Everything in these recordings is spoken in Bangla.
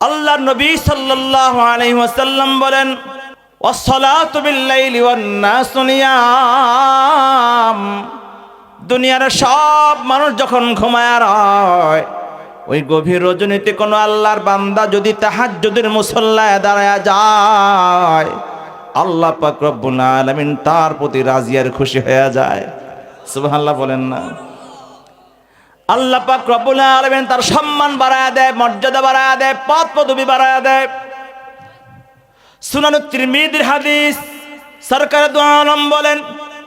আল্লাহ নবী সাল্লাল্লাহু আলাইহি ওয়াসাল্লাম বলেন দুনিয়ার সব মানুষ যখন ঘুমায় রয় ওই গভীর রজনীতে কোনো আল্লাহর বান্দা যদি তাহাজ্জুদের মুসল্লায় দাঁড়ায় যায়, আল্লাহ পাক রব্বুল আলামিন তার প্রতি রাজি আর খুশি হয়ে যায়। সুবহানাল্লাহ বলেন না। আল্লাহ পাক রব্বুল আলামিন তার সম্মান বাড়ায় দেয়, মর্যাদা বাড়ায় দেয় পদ পদবি বাড়ায় দেয়। সুনানুত তিরমিদির হাদিস, সরকার দোয়ালম বলেন,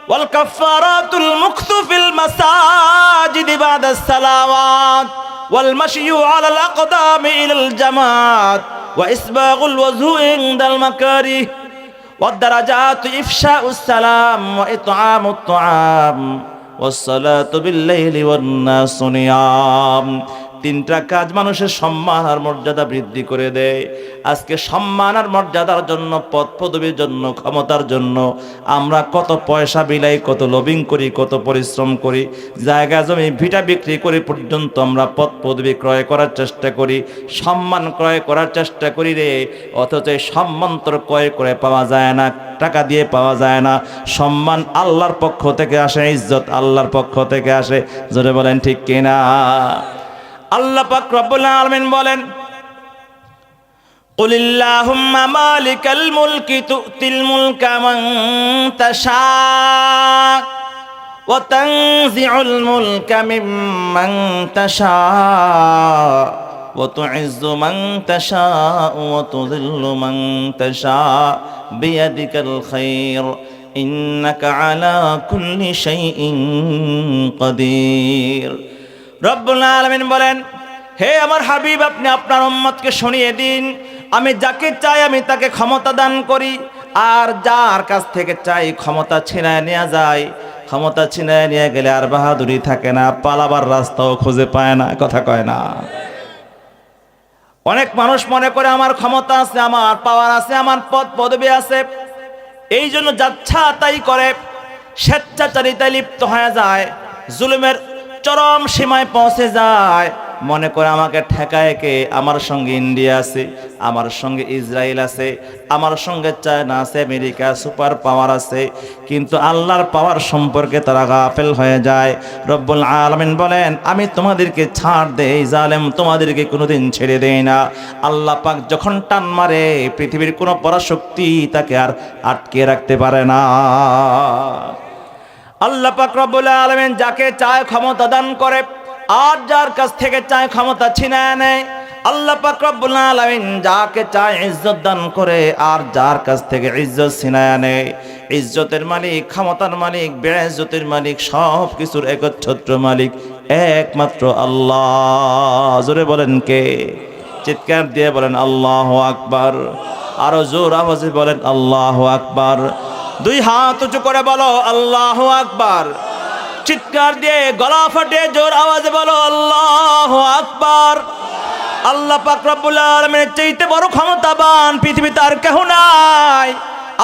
ওয়াল কাফারাতুল মুখতু ফিল মাসাজিদ বাদাস সালাওয়াত, ওয়াল মাশিউ আলাল আকদাম ইলাল জামাত, ওয়া ইসবাগুল ওয়াজু ইনদাল মাকারি, ওয়াদ দারাজাতু ইফশাউস সালাম ওয়া ইতআমুত তুআম। والصلاة بالليل والناس نيام তিনটা কাজ মানুষের সম্মান আর মর্যাদা বৃদ্ধি করে দেয়। আজকে সম্মান আর মর্যাদার জন্য, পদ পদবীর জন্য, ক্ষমতার জন্য আমরা কত পয়সা বিলাই, কত লবিং করি, কত পরিশ্রম করি, জায়গা জমি ভিটা বিক্রি করে পর্যন্ত আমরা পদ পদবী ক্রয় করার চেষ্টা করি, সম্মান ক্রয় করার চেষ্টা করি রে। অথচ সম্মান তোর ক্রয় করে পাওয়া যায় না, টাকা দিয়ে পাওয়া যায় না। সম্মান আল্লাহর পক্ষ থেকে আসে, ইজ্জত আল্লাহর পক্ষ থেকে আসে। জোরে বলেন ঠিক কিনা? আল্লাহ পাক রব্বুল আলামিন বলেন قل اللهم مالك الملك تؤتي الملك من تشاء وتنزع الملك ممن تشاء وتعز من تشاء وتذل من تشاء بيدك الخير إنك على كل شيء قدير রব্বুল আলমিন বলেন, হে আমার হাবিব, আপনি আপনার উম্মতকে শুনিয়ে দিন। আমি যাকে চাই, আমি তাকে ক্ষমতা দান করি। আর যার কাছ থেকে চাই, ক্ষমতা ছিনায় নেওয়া যায়। ক্ষমতা ছিনায় নিয়ে গেলে আর বাহাদুরি থাকে না, পালাবার রাস্তাও খুঁজে পায় না। কথা কয় না। অনেক মানুষ মনে করে, আমার ক্ষমতা আছে, আমার পাওয়ার আছে, আমার পদ, পদবি আছে। এই জন্য যাচ্ছা তাই করে, স্বেচ্ছাচারিতায় লিপ্ত হয়ে যায়। জুলুমের চরম সীমায় পৌঁছে যায়। মনে করে আমাকে ঠেকায় কে? আমার সঙ্গে ইন্ডিয়া আছে, আমার সঙ্গে ইসরায়েল আছে, আমার সঙ্গে চায়না আছে, আমেরিকা সুপার পাওয়ার আছে। কিন্তু আল্লাহর পাওয়ার সম্পর্কে তারা গাফেল হয়ে যায়। রব্বুল আলমিন বলেন, আমি তোমাদেরকে ছাড় দেই, জালেম তোমাদেরকে কোনোদিন ছেড়ে দেই না। আল্লাহ পাক যখন টান মারে, পৃথিবীর কোনো পরাশক্তি তাকে আর আটকে রাখতে পারে না। আল্লাহ পাক রব্বুল আলামিন যাকে চায় ক্ষমতা দান করে, আর যার কাছ থেকে চায় ক্ষমতা ছিনায় নেয়, আল্লাহ পাক রব্বুল আলামিন যাকে চায় ইজ্জত দান করে, আর যার কাছ থেকে ইজ্জত ছিনায় নেয়। ইজ্জতের মালিক, ক্ষমতার মালিক বেড়াইজ্জতের মালিক সব কিছুর একচ্ছত্র মালিক একমাত্র আল্লাহ। জোরে বলেন কে? চিৎকার দিয়ে বলেন আল্লাহ আকবার। আরও জোর আওয়াজে বলেন আল্লাহ আকবার। দুই হাত উঁচু করে বলো, আল্লাহ আকবার। চিৎকার দিয়ে গলা ফাটে জোর আওয়াজে বলো, আল্লাহ আকবার। আল্লাহ পাক রব্বুল আলামিনের চাইতে বড় ক্ষমতাবান পৃথিবীতে আর কেহ নাই।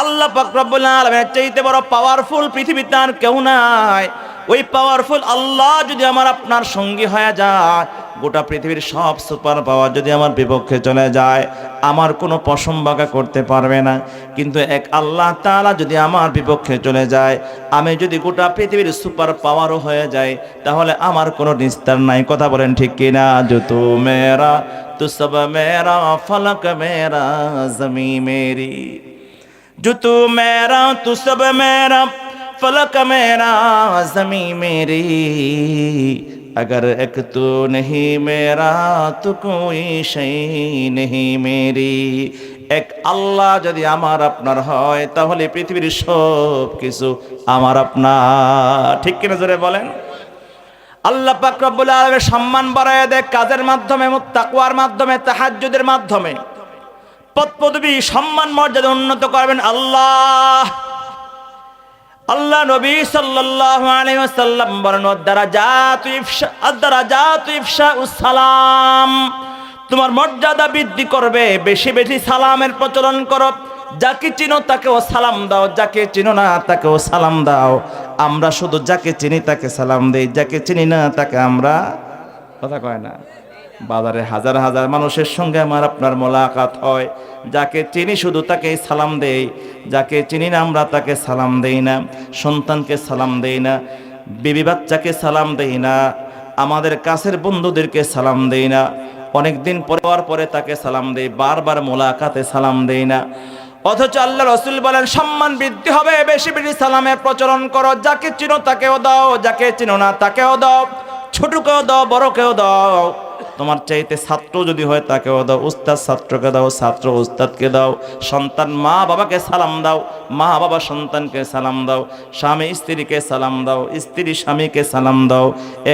আল্লাহ পাক রব্বুল আলামিনের চাইতে বড় পাওয়ারফুল পৃথিবীতে আর কেউ নাই। ওই পাওয়ারফুল আল্লাহ যদি আমার আপনার সঙ্গী হয়ে যায় গোটা পৃথিবীর সব সুপার পাওয়ার যদি আমার বিপক্ষে চলে যায়, আমার কোনো প্রশম্বাকা করতে পারবে না। কিন্তু এক আল্লাহ তালা যদি আমার বিপক্ষে চলে যায়, আমি যদি গোটা পৃথিবীর সুপার পাওয়ারও হয়ে যাই, তাহলে আমার কোনো নিস্তার নাই। কথা বলেন ঠিক কিনা? জুতু মেরা, তু সব মেয়েরা ফলক মেরা, জমি মেরি। জুতু মেয়েরা তু সব মেয়েরা ফলক মেরা, জমি মেরি। अगर एक तू नहीं मेरा तो कोई शई नहीं मेरी এক আল্লাহ যদি আমার আপনার হয় তাহলে পৃথিবীর সব কিছু আমার আপনার ঠিক কিনা জোরে বলেন আল্লাহ পাক রব্বুল আলামিন সম্মান বাড়ায় দেয় কাজের মাধ্যমে মুত্তাকওয়ার মাধ্যমে তাহাজ্জুদের মাধ্যমে পদ পদবী সম্মান মর্যাদা উন্নত করবেন আল্লাহ আল্লাহ নবী সাল্লাল্লাহু আলাইহি ওয়াসাল্লাম বলেন দারাজাত ইফশা আদ-দারাজাত ইফশা সালাম, তোমার মর্যাদা বৃদ্ধি করবে, বেশি বেশি সালামের প্রচলন করো। যাকে চিনো তাকেও সালাম দাও, যাকে চিনো না তাকেও সালাম দাও। আমরা শুধু যাকে চিনি তাকে সালাম দেই, যাকে চিনি না তাকে আমরা কথা কয় না। বাজারে হাজার হাজার মানুষের সঙ্গে আমার আপনার মোলাকাত হয়। যাকে চিনি শুধু তাকে সালাম দেই, যাকে চিনি না আমরা তাকে সালাম দেই না, সন্তানকে সালাম দেই না, বিবি বাচ্চাকে সালাম দেই না, আমাদের কাছের বন্ধুদেরকে সালাম দেই না অনেক দিন পরে পরে তাকে সালাম দেই, বারবার মোলাকাতে সালাম দেই না। অথচ আল্লাহ রসুল বলেন, সম্মান বৃদ্ধি হবে, বেশি বেশি সালামের প্রচলন করো, যাকে চিনো তাকেও দাও, যাকে চিনো না তাকেও দাও, ছোটকেও দাও, বড়কেও দাও। তোমার চাইতে ছাত্র যদি হয় তাকেও দাও, উস্তাদ ছাত্রকে দাও, ছাত্র উস্তাদকে দাও, সন্তান মা বাবাকে সালাম দাও, মা বাবা সন্তানকে সালাম দাও, স্বামী স্ত্রীকে সালাম দাও, স্ত্রী স্বামীকে সালাম দাও,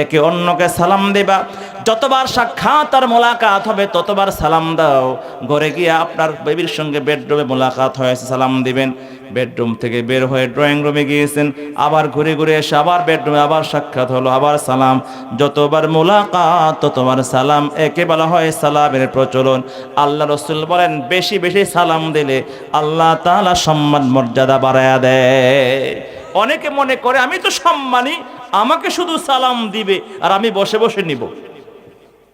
একে অন্যকে সালাম দেবা। যতবার সাক্ষাৎ আর মোলাকাত হবে ততবার সালাম দাও। ঘরে গিয়ে আপনার বেবির সঙ্গে বেডরুমে মোলাকাত হয়েছে সালাম দিবেন। বেডরুম থেকে বের হয়ে ড্রয়িং রুমে গিয়েছেন, আবার ঘুরে ঘুরে এসে আবার বেডরুমে আবার সাক্ষাৎ হলো, আবার সালাম। যতবার মোলাকাত, ততবার সালাম। একে বলা হয় সালামের প্রচলন। আল্লাহ রসুল বলেন, বেশি বেশি সালাম দিলে আল্লাহ তাআলা সম্মান, মর্যাদা বাড়ায়া দেয়। অনেকে মনে করে, আমি তো সম্মানী, আমাকে শুধু সালাম দিবে আর আমি বসে বসে নিব।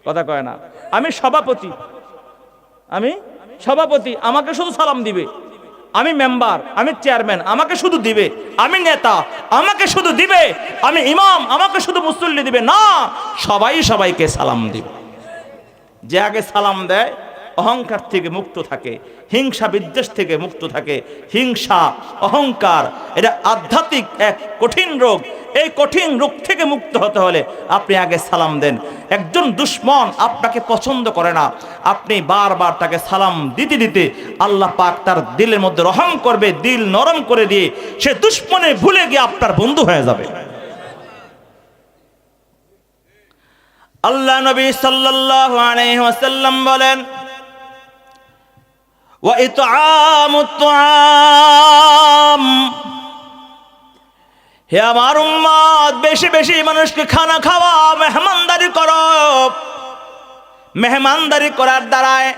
কথা কয় না। আমি সভাপতি আমি সভাপতি, আমাকে শুধু সালাম দিবে। আমি মেম্বার, আমি চেয়ারম্যান, আমাকে শুধু দিবে। আমি নেতা, আমাকে শুধু দিবে। আমি ইমাম, আমাকে শুধু মুসল্লি দিবে। না, সবাই সবাইকে সালাম দিবে। যে আগে সালাম দেয়, অহংকার থেকে মুক্ত থাকে, হিংসা বিদ্বেষ থেকে মুক্ত থাকে, হিংসা, অহংকার, এটা আধ্যাত্মিক এক কঠিন রোগ। এই কঠিন রোগ থেকে মুক্ত হতে হলে আপনি আগে সালাম দেন। একজন দুশ্মন আপনাকে পছন্দ করে না। আপনি বারবার তাকে সালাম দিতে দিতে আল্লাহ পাক তার দিলের মধ্যে রহম করবে, দিল নরম করে দিয়ে সে দুশ্মনে ভুলে গিয়ে আপনার বন্ধু হয়ে যাবে। আল্লাহ নবী সাল্লাল্লাহু আলাইহি ওয়াসাল্লাম বলেন, ওয়া ইতআমুত তুআম। হে আমার উম্মত, বেশি বেশি মানুষকে খানা খাওয়া মেহমানদারি করো। মেহমানদারি করার দ্বারায়,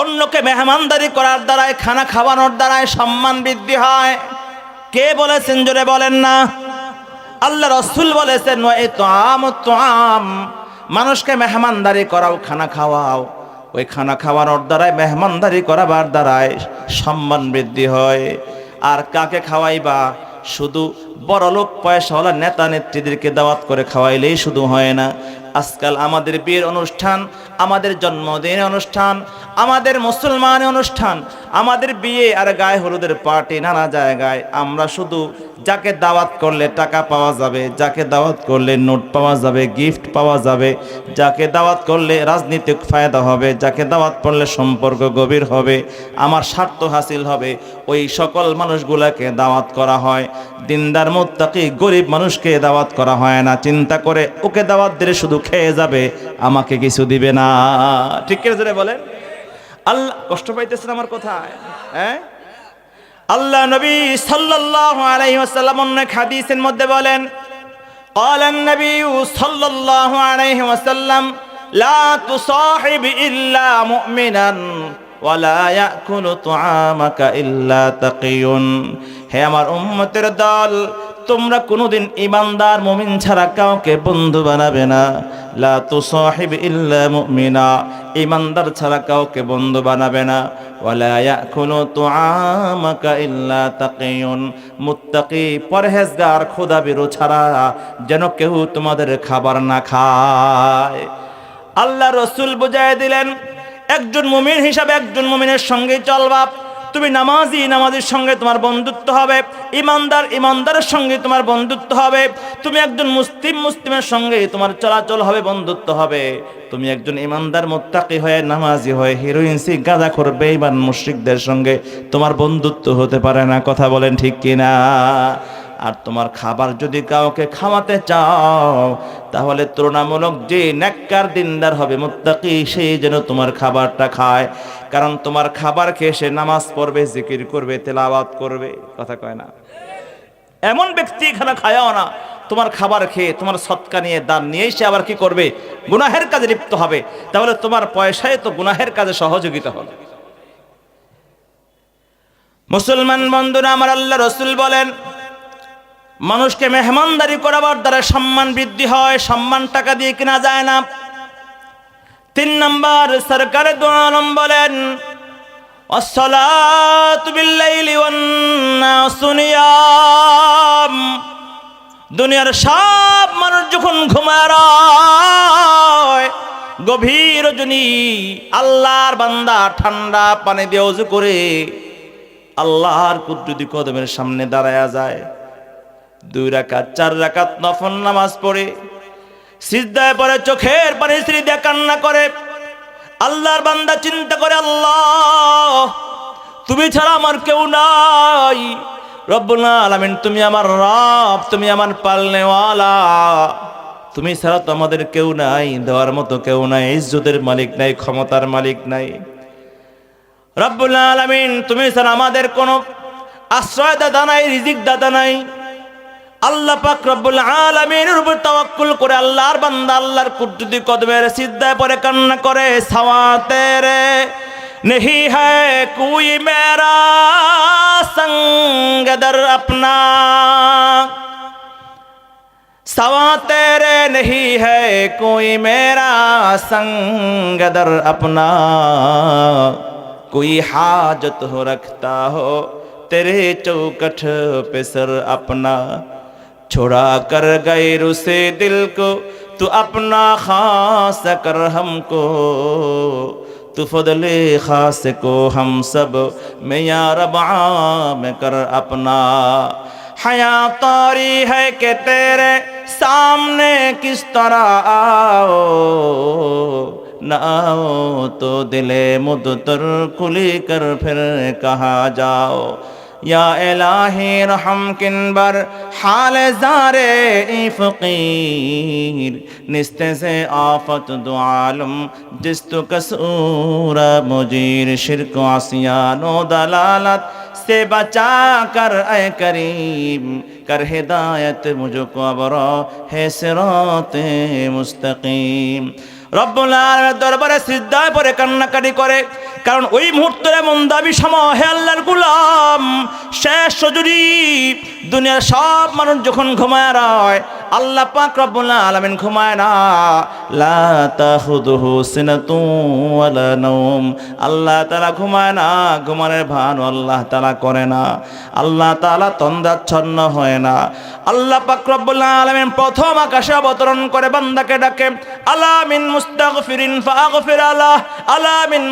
অন্যকে মেহমানদারি করার দ্বারায়, খানা খাওয়ানোর দ্বারায় সম্মান বৃদ্ধি হয়। কে বলেছেন জোরে বলেন না? আল্লাহ রসুল বলেছেন "ওয়া ইতআম তুআম, মানুষকে মেহমানদারি করাও, খানা খাওয়াও। ওই খানা খাওয়ানোর দ্বারাই, মেহমানদারি করাবার দ্বারাই সম্মান বৃদ্ধি হয়। আর কাকে খাওয়াইবা? শুধু বড় লোক পয়সাওয়ালা নেতা নেত্রীদেরকে দাওয়াত করে খাওয়াইলেই শুধু হয় না আজকাল আমাদের বিয়ের অনুষ্ঠান, আমাদের জন্মদিনের অনুষ্ঠান, আমাদের মুসলমান অনুষ্ঠান, আমাদের বিয়ে আর গায়ে হলুদের পার্টি নানা জায়গায়। আমরা শুধু যাকে দাওয়াত করলে টাকা পাওয়া যাবে, যাকে দাওয়াত করলে নোট পাওয়া যাবে গিফট পাওয়া যাবে, যাকে দাওয়াত করলে রাজনীতিক ফায়দা হবে, যাকে দাওয়াত করলে সম্পর্ক গভীর হবে, আমার স্বার্থ হাসিল হবে, ওই সকল মানুষগুলাকে দাওয়াত করা হয়। দিনদার মোত্তাকি গরিব মানুষকে দাওয়াত করা হয় না। চিন্তা করে ওকে দাওয়াত দিলে শুধু খেয়ে যাবে আমাকে কিছু দিবে না ঠিক করে জোরে বলেন আল্লাহ কষ্ট পাইতেছেন আমার কথায় হ্যাঁ আল্লাহ নবী সাল্লাল্লাহু আলাইহি ওয়াসাল্লাম অন্য হাদিসের মধ্যে বলেন قال النبي صلى الله عليه وسلم لا تصاحب إلا مؤمنا ولا يأكل طعامك إلا تقي হে আমার উম্মতের দল তোমরা কোনোদিন ইমানদার মমিন ছাড়া কাউকে বন্ধু বানাবে না। লা তুসাহিব ইল্লা মুমিনা। ইমানদার ছাড়া কাউকে বন্ধু বানাবে না। ওয়ালা ইয়াকুলু তুআমাকা ইল্লা তাকিয়ুন মুত্তাকি, পরহেজগার খোদা বিরু ছাড়া যেন কেউ তোমাদের খাবার না খায়। আল্লাহ রসুল বুঝাই দিলেন, একজন মুমিন হিসাবে একজন মুমিনের সঙ্গে চলবা তুমি নামাজি, নামাজের সঙ্গে তোমার বন্ধুত্ব হবে। ইমানদার, ইমানদারের সঙ্গে তোমার বন্ধুত্ব হবে। তুমি একজন মুসলিম, মুসলিমের সঙ্গে তোমার চলাচল হবে, বন্ধুত্ব হবে। তুমি একজন ইমানদার, মোত্তাকি হয়ে নামাজি হয়ে হিরোইন সি গাঁদা করবে ইমান মুশ্রিকদের সঙ্গে তোমার বন্ধুত্ব হতে পারে না। কথা বলেন ঠিক কিনা? আর তোমার খাবার যদি কাউকে খাওয়াতে চাও, তাহলে তুলনামূলক যে নেককার দিনদার হবে, মুত্তাকি সেই যেন তোমার খাবারটা খায়। কারণ তোমার খাবার খেয়ে সে নামাজ পড়বে, জিকির করবে, তেলাওয়াত করবে, কথা কয় না। এমন ব্যক্তি এখানে খায়াও না, তোমার খাবার খেয়ে, তোমার সৎকা নিয়ে, দান নিয়ে সে আবার কি করবে? গুনাহের কাজে লিপ্ত হবে। তাহলে তোমার পয়সায় তো গুনাহের কাজে সহযোগিতা হবে। মুসলমান বন্ধুরা, আমার আল্লাহ রসুল বলেন মানুষকে মেহমানদারি করাবার দ্বারা সম্মান বৃদ্ধি হয়, সম্মান টাকা দিয়ে কেনা যায় না। তিন নম্বর সরকারের দোয়ালম বলেন দুনিয়ার সব মানুষ যখন ঘুমার গভীর জনী আল্লাহর বান্দা ঠান্ডা পানি দিয়ে অজু করে আল্লাহর কুদ্রুদি কদমের সামনে দাঁড়ায়া যায়। দুই রাকাত, চার রাকাত নফল নামাজ পড়ে, সিজদায় পরে চোখের পানি স্ত্রী দিয়ে কান্না করে। আল্লাহর বান্দা চিন্তা করে, আল্লাহ, তুমি ছাড়া আমার কেউ নাই। রব্বুল আলামিন, তুমি আমার রব, তুমি আমার পালনেওয়ালা। তুমি ছাড়া তো আমাদের কেউ নাই, দেওয়ার মতো কেউ নাই, ইজ্জতের মালিক নাই, ক্ষমতার মালিক নাই। রব্বুল আলামিন, তুমি ছাড়া আমাদের কোনো আশ্রয় দাদা নাই রিজিক দাদা নাই। আল্লাহ পাক রব্বুল আলামিনের উপর তাওয়াক্কুল করে আল্লাহর বান্দা আল্লাহর কুদ্দুতি কদমের সিদ্ধায় পরে কান্না করে সাওয়াতে রে नहीं है कोई मेरा संग दर अपना सवा तेरे नहीं है कोई मेरा संग दर अपना कोई हाजत हो रखता हो तेरे चौकठ पे सर अपना छोड़ा कर गए रुसे दिल को, तू अपना खास कर हमको। तू फदले खास को हम सब मैं यार में कर अपना। हया तारी है कि तेरे सामने किस तरह आओ? न आओ तो दिले मुद तुर खुली कर फिर कहा जाओ? یا الہ رحم کن بر، حال زار فقیر نست سے آفت دو عالم، جس تو کسور مجیر، شرک و عصیان و دلالت سے بچا کر اے کریم، کر ہدایت مجھ کو ابرا ہے سرات مستقیم۔ رب العالمین دربار سجدہ پر کنکڑی کرے কারণ ওই মুহূর্তের এমন দাবি সময়, হে আল্লাহর গুলাম, শেষ সজুরি দুনিয়ার সব মানুষ যখন ঘুমায় রয় আল্লাহ পাক রব্বুল আলামিন ঘুমায় না। লা তাখুদুহু সিনাতু ওয়ালা নাওম। আল্লাহ তাআলা ঘুমায় না, ঘুমানোর ভান আল্লাহ তাআলা করে না। আল্লাহ তাআলা তন্দ্রাচ্ছন্ন হয় না। আল্লাহ পাক রব্বুল আলামিন প্রথম আকাশে অবতরণ করে বান্দাকে ডাকে, আলা মিন মুস্তাগফিরিন ফাগফির আলা আলা মিন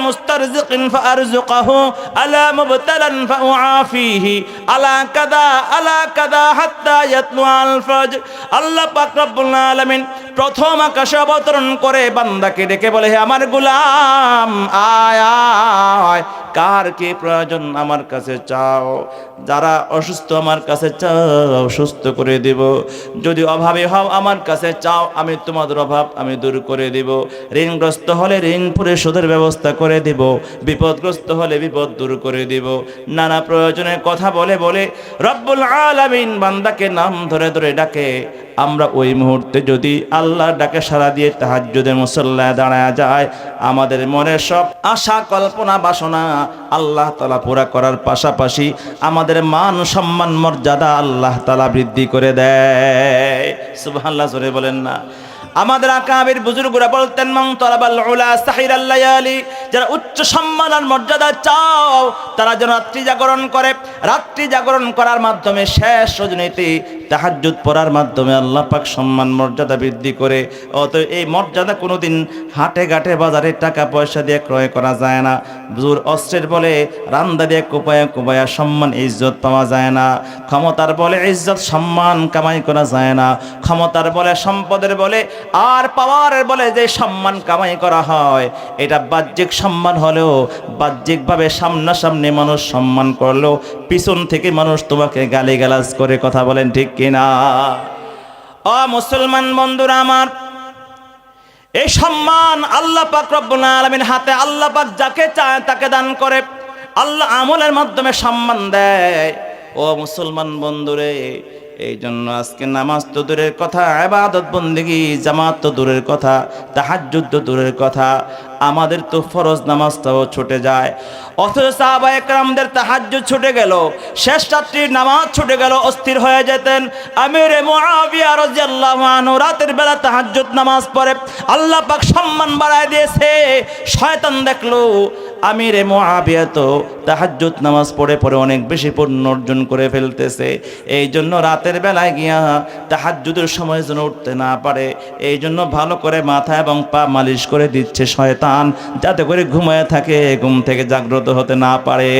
মুস্তারজিকিন ফারজুকহু আলা মুবতালান ফাউআফিহি, আলা কাদা আলা কাদা হাত্তা ইয়াতলু ফজর আল্লাহ পাক রব্বুল আলামিন প্রথম আকাশে অবতরণ করে বান্দাকে ডেকে বলে, হে আমার গোলাম আয় আয়। কার কে প্রয়োজন আমার কাছে চাও? যারা অসুস্থ আমার কাছে চাও, সুস্থ করে দিব। যদি অভাবে হও আমার কাছে চাও, আমি তোমাদের অভাব আমি দূর করে দিব। ঋণগ্রস্ত হলে ঋণ পরিশোধের ব্যবস্থা করে দিব। বিপদগ্রস্ত হলে বিপদ দূর করে দিব। নানা প্রয়োজনে কথা বলে বলে রব্বুল আলামিন বান্দাকে নাম ধরে ধরে ডাকে। আমরা ওই মুহূর্তে যদি আল্লাহর ডাকে সারা দিয়ে তাহাজ্জুদে মুসল্লায় দাঁড়ায় যায়, আমাদের মনের সব আশা, কল্পনা, বাসনা আল্লাহ তালা পুরা করার পাশাপাশি আমাদের মান সম্মান মর্যাদা আল্লাহ তালা বৃদ্ধি করে দেয়। সুবাহ বলেন না। আমাদের আকাবির বুজুর্গরা বলতেন মং তলাবাল যারা উচ্চ সম্মান আর মর্যাদা চাও, তারা যেন রাত্রি জাগরণ করে। রাত্রি জাগরণ করার মাধ্যমে শেষ রজনীতি, তাহাজ্জুদ পড়ার মাধ্যমে আল্লাহ পাক সম্মান, মর্যাদা বৃদ্ধি করে। অত এই মর্যাদা কোনোদিন হাটে ঘাটে বাজারে টাকা পয়সা দিয়ে ক্রয় করা যায় না। জোর অস্ত্রের বলে, রান্দা দিয়ে কোপায়া কোপায়া সম্মান, ইজ্জত পাওয়া যায় না। ক্ষমতার বলে ইজ্জত, সম্মান কামাই করা যায় না। ক্ষমতার বলে, সম্পদের বলে আর পাওয়ারের বলে যে সম্মান কামাই করা হয়, এটা বাহ্যিক সম্মান হলেও বাহ্যিকভাবে সামনাসামনি মানুষ সম্মান করলেও পিছন থেকে মানুষ তোমাকে গালিগালাজ করে কথা বলেন ঠিক কিনা? অ মুসলমান বন্ধুরা আমার, এই সম্মান আল্লাহ পাক রব্বুল আলামিন হাতে আল্লাহ পাক যাকে চায় তাকে দান করে, আল্লাহ আমলের মাধ্যমে সম্মান দেয়। ও মুসলমান বন্ধুরে এই জন্য আজকে নামাজ তো দূরের কথা আবাদত বন্দিগি, জামাত তো দূরের কথা, তাহাজ্জুদ তো দূরের কথা। আমাদের তো ফরজ নামাজটাও ছুটে যায়। অথচ সাহাবা একরামদের তাহাজ্জুদ ছুটে গেল। শেষ রাত্রির নামাজ ছুটে গেল, অস্থির হয়ে যেতেন। আমির রাতের বেলা তাহাজ্জুদ নামাজ পড়ে। আল্লাহ পাক সম্মান বাড়ায় দিয়েছে। শয়তান দেখল, আমিরে মুআবিয়া তো তাহাজ্জুদ নামাজ পড়ে পড়ে অনেক বেশি পুণ্য অর্জন করে ফেলতেছে। এই জন্য রাতের বেলায় গিয়া তাহাজ্জুদের সময় যেন উঠতে না পারে। এই জন্য ভালো করে মাথা এবং পা মালিশ করে দিচ্ছে শয়তান। যাতে করে ঘুমায় থাকে ঘুম থেকে জাগ্রত হতে না পারে।